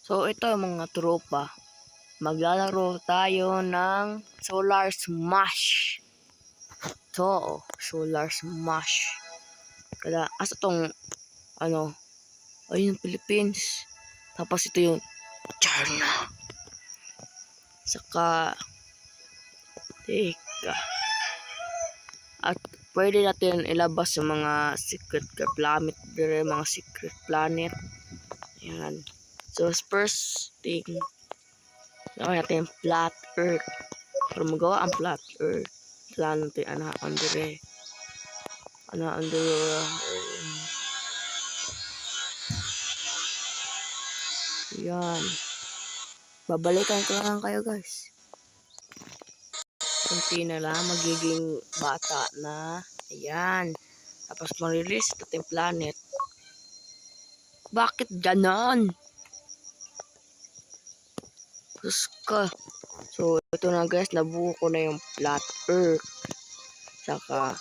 So, ito mga tropa. Maglalaro tayo ng Solar Smash. Ito, Solar Smash. Kaya, asa tong, ano, ayun, Philippines. Tapos ito yung China. Saka, teka. At pwede natin ilabas yung mga secret planet, mga secret planet. Yan. So, first thing, gawin natin flat earth. Para magawa ang flat earth, kailangan natin ano, under ano, under yan. Babalikan ko lang kayo guys. Kunti na lang, magiging bata na. Ayan. Tapos ma-release natin planet. Bakit ganon? Diyos ka. So, ito na guys, nabuo ko na yung flat earth. Saka,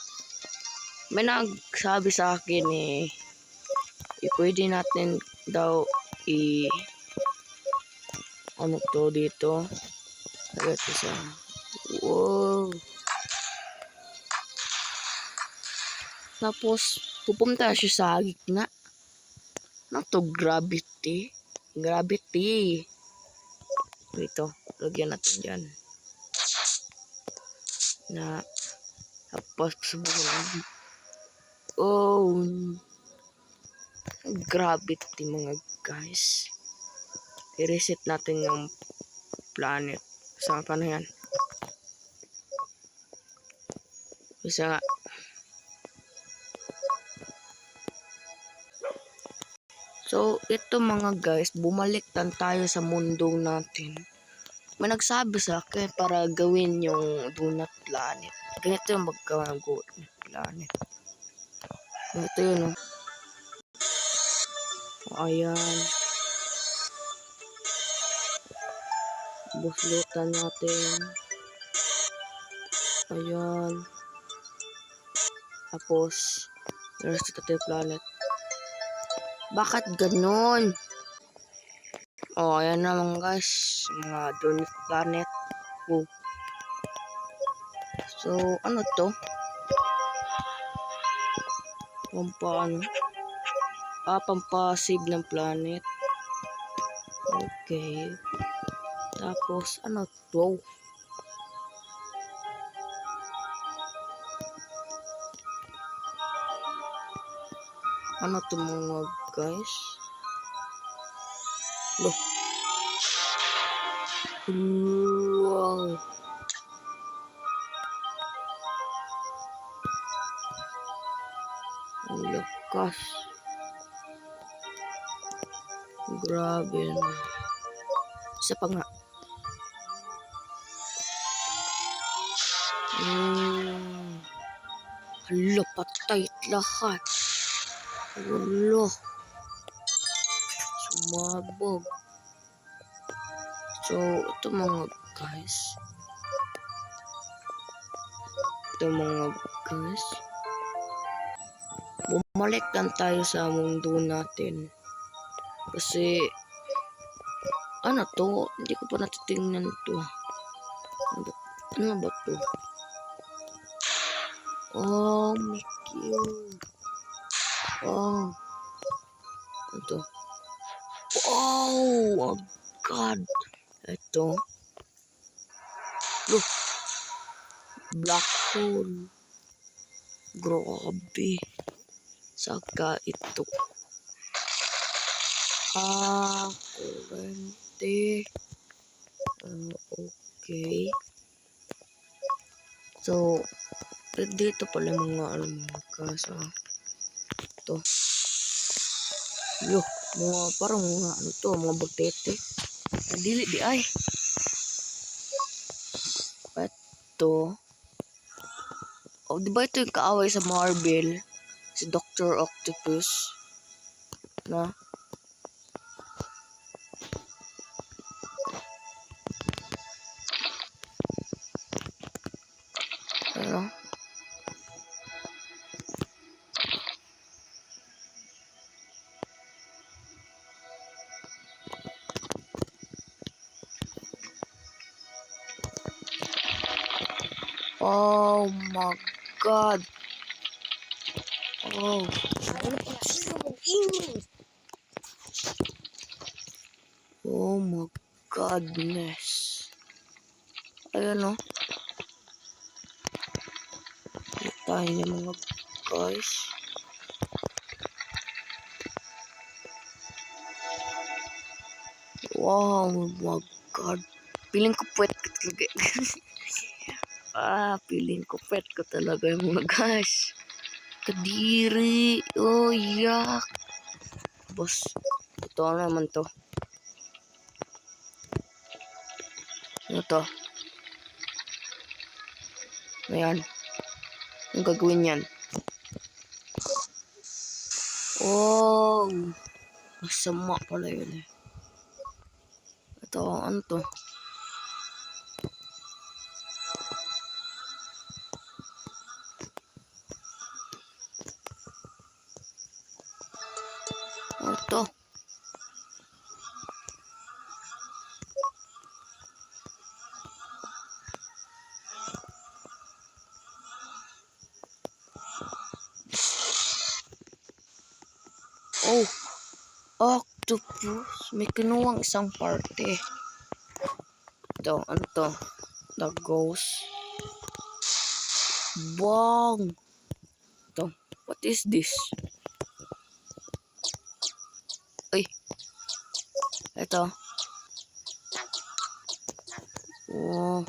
may nagsabi sa akin eh, eh pwede natin daw i ano to dito? Agad sa wow. Tapos pupunta siya sa gitna. Ano to? Gravity? Gravity ito lagyan natin dyan. Na tapos subukan. Oh gravity mga guys. I-reset natin yung planet. Sa paano yan. Isa nga So, ito mga guys, bumalik tan tayo sa mundo natin. May nagsabi sa akin para gawin yung donut planet. Ganito yung maggawa ng donut planet. Ito yun, oh. Ayan. Buslutan natin. Ayan. Tapos, natin yung planet. Bakit ganon? Oh, ayan naman guys. Mga donut planet. Oh. So, ano to? Pampaano? Ah, pampasave ng planet. Okay. Tapos, ano to? Ano to mga guys? Loh. Wow. Ang lakas. Grabe na. Isa pa nga. Hmm. Hala, patay lahat. Wala. Sumabog. So, ito mga guys. Ito mga guys. Bumalik lang tayo sa mundo natin. Kasi, ano to? Hindi ko pa natitingnan to. Ano ba, ano to? Oh, my cute. Oh. Ito. Oh, oh God. Ito. Look. Black hole. Grabe. Saka ito. Ah, kurente. Uh, okay. So, dito pala mga ano mga kasa. Ito. Yo, mga parang mga ano to, mga butete. Dili di ay. Ito. Oh, di ba ito yung kaaway sa Marvel? Si Dr. Octopus. Na? Oh my god. Oh. Oh my goodness. Ayan o. Tayo niya mga guys. Wow, oh my god. Piling ko puwet ko talaga. ah, piling ko puwet ko talaga yung mga guys. Kadiri. Oh, yak. Boss, ito ano naman to. Ano to? Ayan. Ang gagawin yan. Oh, masama pala yun eh. Ito, ano to? Octopus. May kinuwang isang parte. Ito, ano to? The ghost. Bong. Ito, what is this? Uy. Ito. Oh.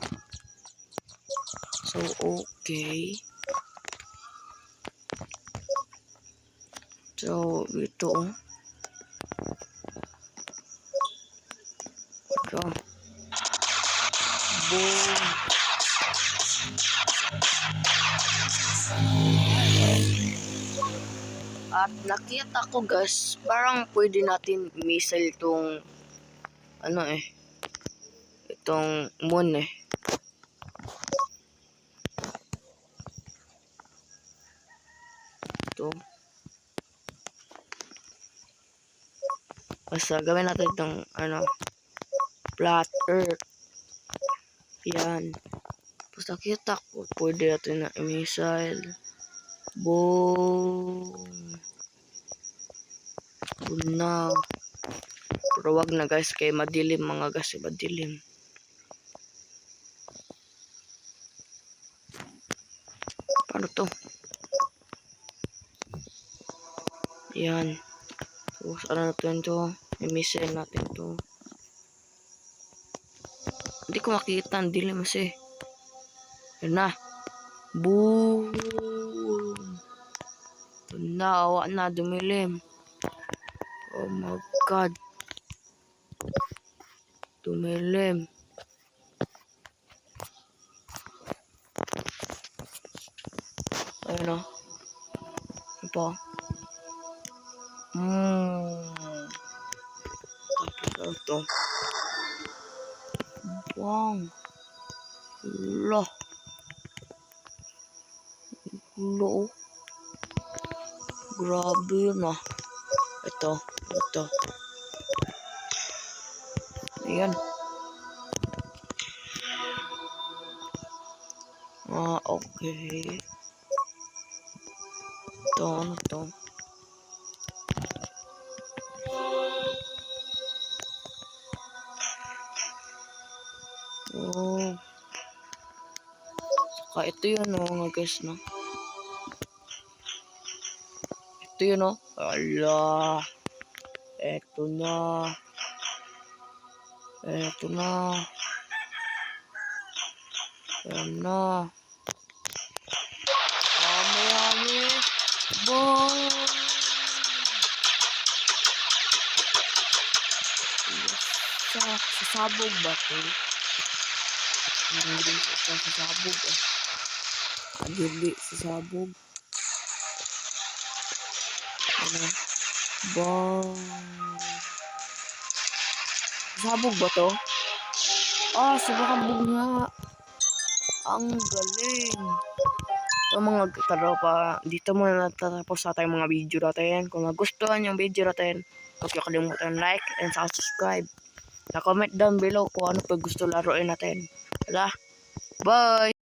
So, okay. So, ito. oh. At nakita ko guys, parang pwede natin missile itong ano eh, itong moon eh. Ito. Basta gawin natin itong ano, flat earth. Yan. Tapos nakita ko, pwede natin na missile. Boom. Bunaw. Pero wag na guys, kay madilim mga guys, madilim. Paano to? Yan. Tapos ano natin to? I-missile natin to. Hindi ko makikita, ang dilim kasi. Yan na. Boom! Ito na, dumilim. Oh my God. Dumilim. Ayun o. Ano pa? Hmm. Tapos ano to? Wow. Lo. Lo. Grabe yun ah. Ito. Ito. Ayan. Ah, okay. Ito, ano to? Oh. Saka ito yun oh, guys, no? Ito yun oh. Ala. Eto na. Eto na. Ayan na. Ame, ame. Boom! Sa, sa sabog ba to? Hindi sa, sa, sa sabog eh. Adili sa sabog. Ano? Bang. Sabog ba to? Ah, sabog nga. Ang galing. So mga katropa, dito muna natatapos sa tayong mga video natin. Kung nagustuhan yung video natin, huwag niyo kalimutan like and subscribe. Na-comment down below kung ano pa gusto laruin natin. Wala. Bye!